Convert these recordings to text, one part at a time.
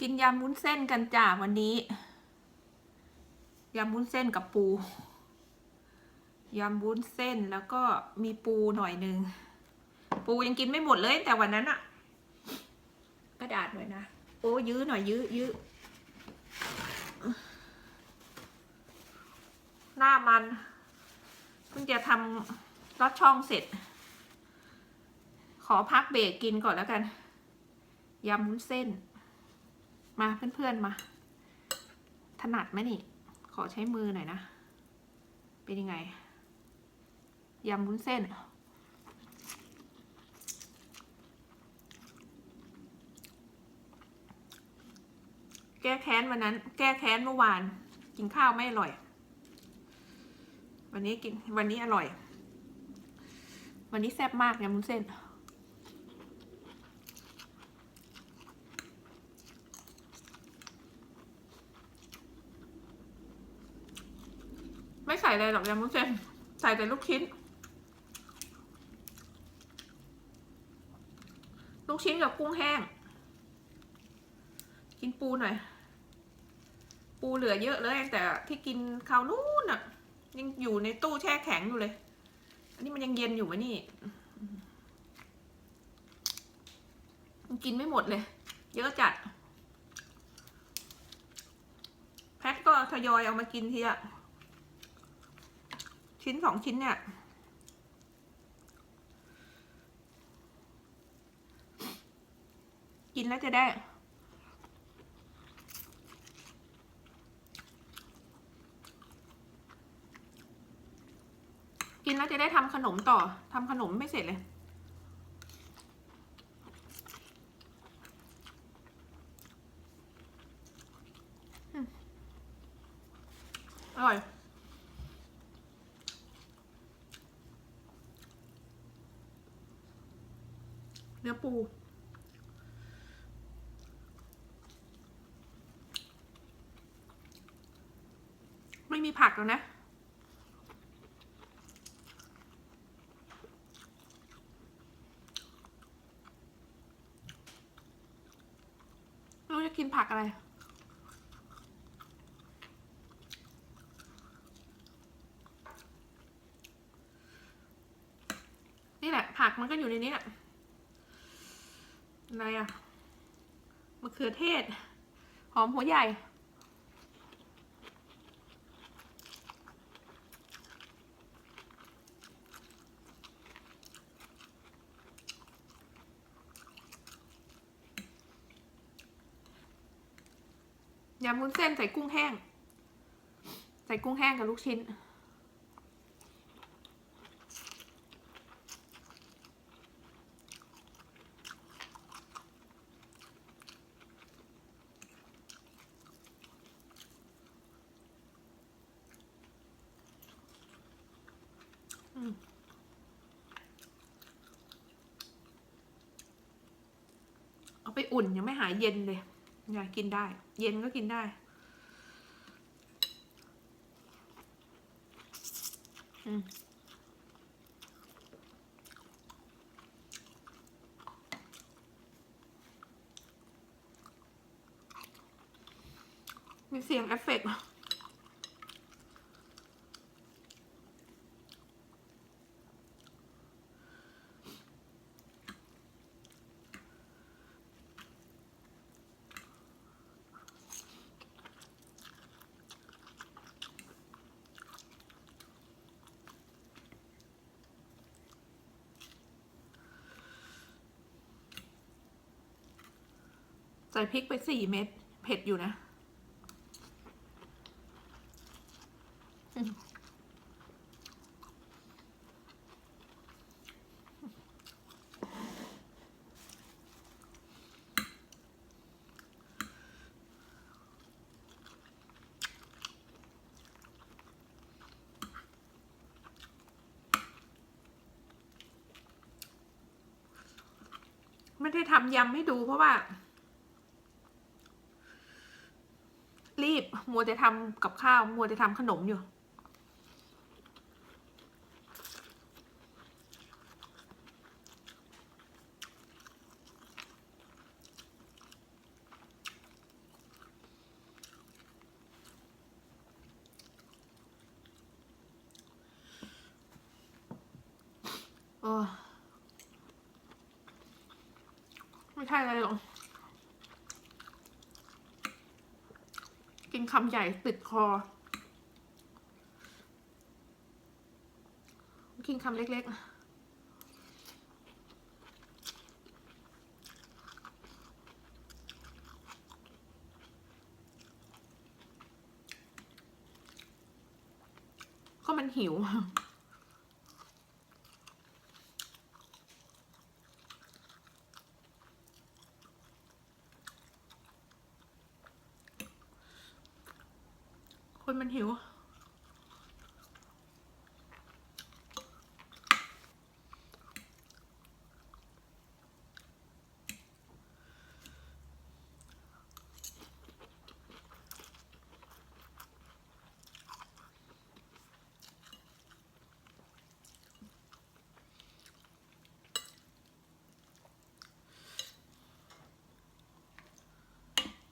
กินยำวุ้นเส้นกันจ้าวันนี้ยำวุ้นเส้นกับปูยำวุ้นเส้นแล้วก็มีปูหน่อยหนึ่งปูยังกินไม่หมดเลยแต่วันนั้นอะกระดาษหน่อยนะโอ้ยื้อหน่อยยื้อยื้อหน้ามันเพิ่งจะทำรอดช่องเสร็จ ขอพักเบรกกินก่อนแล้วกันยำวุ้นเส้น มาเพื่อนๆมา ถนัดไหมนี่ ขอใช้มือหน่อยนะ เป็นยังไง ยำวุ้นเส้น แก้แค้นวันนั้น แก้แค้นเมื่อวาน กินข้าวไม่อร่อย วันนี้กิน วันนี้อร่อย วันนี้แซ่บมากยำวุ้นเส้น ไม่ใส่อะไรหรอกยำวุ้นเส้นใส่แต่ลูกชิ้น ลูกชิ้นกับกุ้งแห้ง กินปูหน่อย ปูเหลือเยอะเลยแต่ที่กินคราวนู้นอะ ยังอยู่ในตู้แช่แข็งอยู่เลย อันนี้มันยังเย็นอยู่วะนี่มันกินไม่หมดเลย เยอะจัด แพทก็ทยอยเอามากินทีอะ ชิ้นสองชิ้นเนี่ย กินแล้วจะได้ กินแล้วจะได้ทำขนมต่อทำขนมไม่เสร็จเลยอร่อย เนื้อ ปู ไม่มีผักแล้วนะรู้จะกินผักอะไรนี่แหละผักมันก็อยู่ในนี้แหละ อะไรอะมะเขือเทศ หอมหัวใหญ่ ยำวุ้นเส้นใส่กุ้งแห้ง ใส่กุ้งแห้งกับลูกชิ้น อืม เอาไปอุ่นยังไม่หายเย็นเลยอยากกินได้ เย็นก็กินได้อืมมีเสียงเอฟเฟกต์ ส่พริกไปสี่เม็ดเผ็ดอยู่นะไม่ได้ทำยำให้ดูเพราะว่า มัวจะทำกับข้าว มัวจะทำขนมอยู่ โอ้ไม่ใช่อะไรหรอก คำใหญ่ติดคอ กินคำเล็ก ๆก็มันหิว คนมันหิว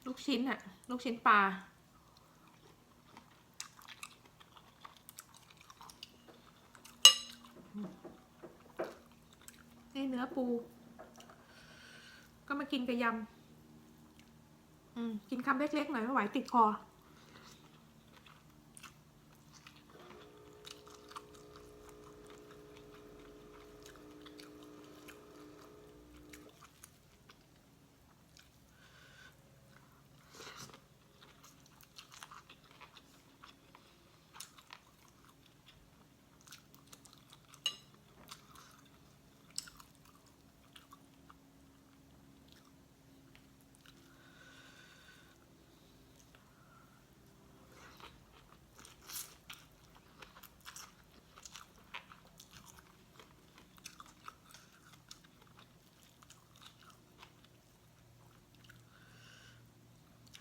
ลูกชิ้นอะลูกชิ้นปลา นี่เนื้อ ปู ก็มากินกับยำกินคำเล็กๆหน่อยไม่ไหวติดคอ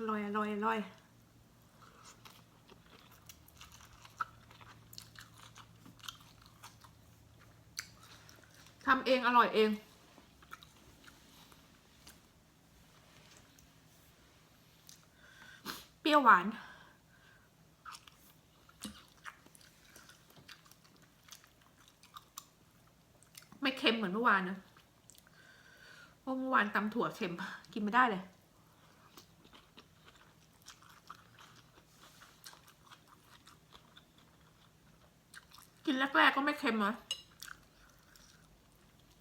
อร่อยอร่อยอร่อยทำเองอร่อยเองเปรี้ยวหวานไม่เค็มเหมือนเมื่อวานนะ เมื่อวานตำถั่วเค็มกินไม่ได้เลย แรกๆก็ไม่เค็มนะ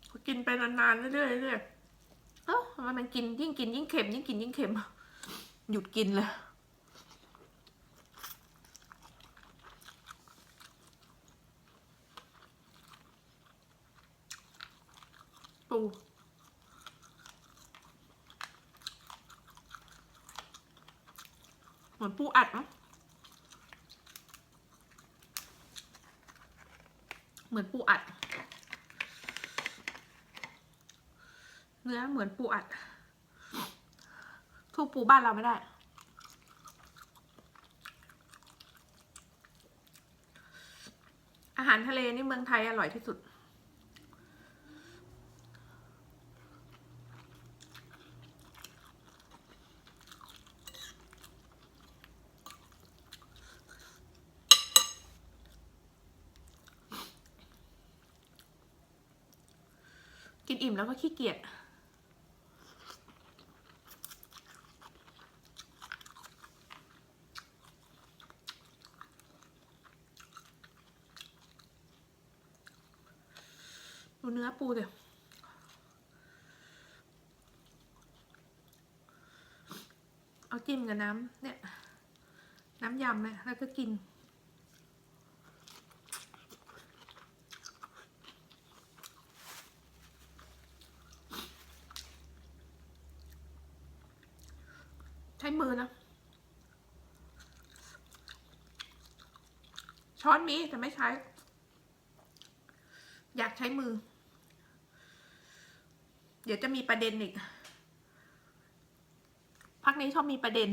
พอกินไปนานๆเรื่อยๆเรื่อยเอ้าทำไมมันกินยิ่งกินยิ่งเค็มยิ่งกินยิ่งเค็ม หยุดกินเลยปูเหมือนปูอัดมั้ง เหมือนปูอัด เนื้อเหมือนปูอัดทูปูบ้านเราไม่ได้ อาหารทะเลนี่เมืองไทยอร่อยที่สุด อิ่มแล้วก็ขี้เกียจดูเนื้อปูเดี๋ยวเอาจิ้มกับน้ำเนี่ย น้ำยำเนี่ยแล้วก็กิน ใช้มือนะ ช้อนมีแต่ไม่ใช้ อยากใช้มือ เดี๋ยวจะมีประเด็นอีก พักนี้ชอบมีประเด็น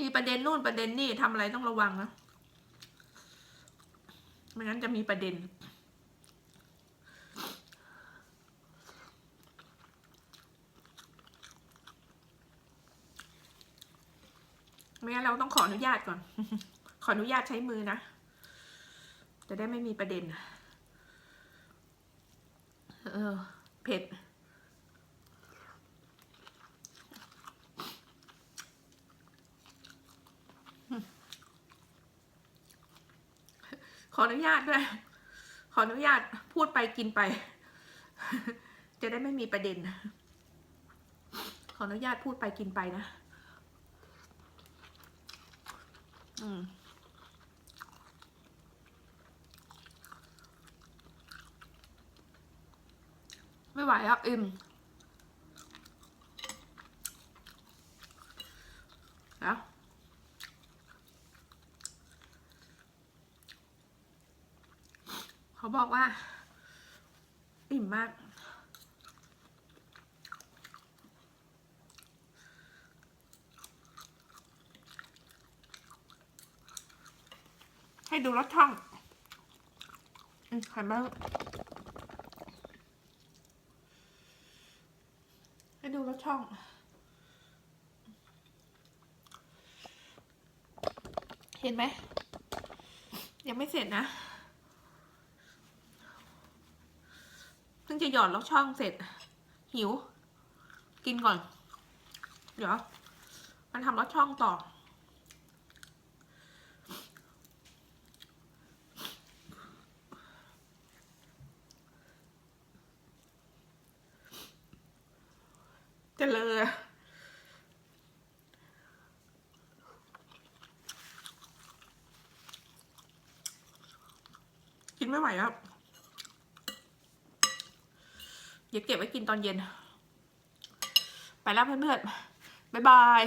มีประเด็นนู่นประเด็นนี่ทำอะไรต้องระวังนะ ไม่งั้นจะมีประเด็น ไม่งั้นเราต้องขออนุญาตก่อน ขออนุญาตใช้มือนะ จะได้ไม่มีประเด็น เออ เผ็ด ขออนุญาตด้วย ขออนุญาตพูดไปกินไป จะได้ไม่มีประเด็น ขออนุญาตพูดไปกินไปนะ อืมไม่ไหวอะอิ่มแล้ว เขาบอกว่า อิ่มมาก ให้ดูรสช่องอืมไข่บ้างให้ดูรสช่องเห็นไหมยังไม่เสร็จนะ พิ่งจะหยอดรสช่องเสร็จ หิว กินก่อน เดี๋ยว มันทำรสช่องต่อ จะเลยกินไม่ไหวครับ เดี๋ยวเก็บไว้กินตอนเย็น ไปแล้วเพื่อนๆ บ๊ายบาย